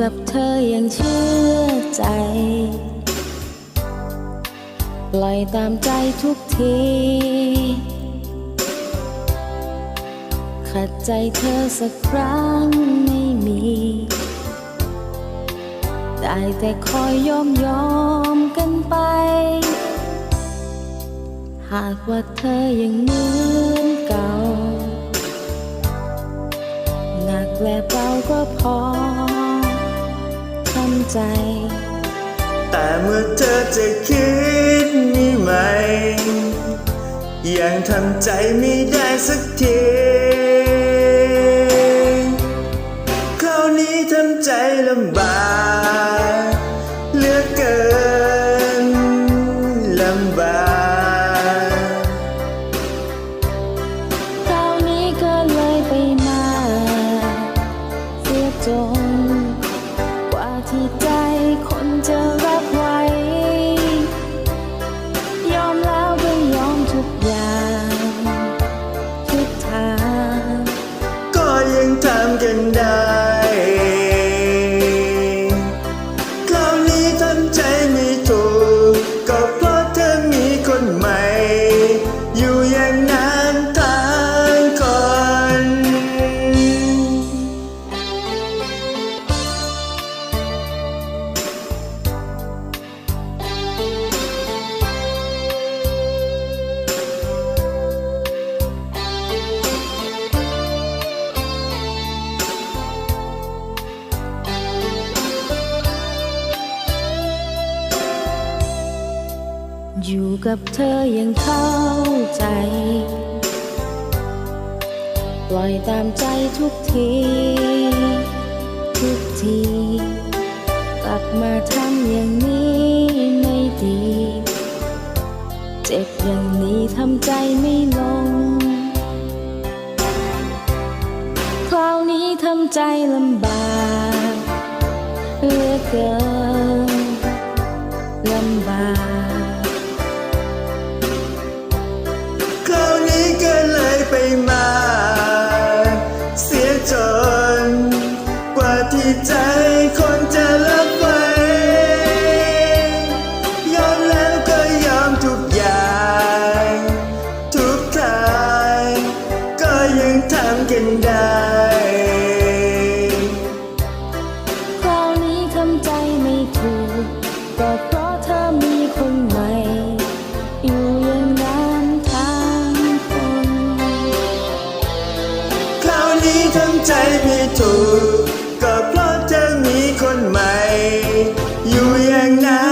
กับเธอยังเชื่อใจ ปล่อยตามใจทุกที ขัดใจเธอสักครั้งไม่มี ได้แต่คอยยอมยอมกันไป หากว่าเธอยังเหมือนเก่า หนักและเบาก็พอ ใจ แต่เมื่อเธอจะคิดนี่ไหม ยังทำใจไม่ได้สักทีคราวนี้ทำใจลำบากเหลือเกินลำบากคราวนี้ก็เลยไปมา เสียจน ที่ใจคนจะรับไว้ ยอมแล้วก็ยอมทุกอย่าง ทุกทาง ก็ยังทำกันได้ อยู่กับเธอยังเข้าใจ ปล่อยตามใจทุกที ทุกที กลับมาทำอย่างนี้ไม่ดี เจ็บอย่างนี้ทำใจไม่ลง คราวนี้ทำใจลำบากเหลือเกินลำบาก ที่ใจคนจะรับไว้ยอมแล้วก็ยอมทุกอย่าง ทุกทางก็ยังทำกันได้คราวนี้ทำใจไม่ถูกก็เพราะเธอมีคนใหม่ อยู่อย่างนั้นทั้งคนคราวนี้ทำใจไม่ถูก ก็เพราะเธอมีคนใหม่ อยู่อย่างนั้น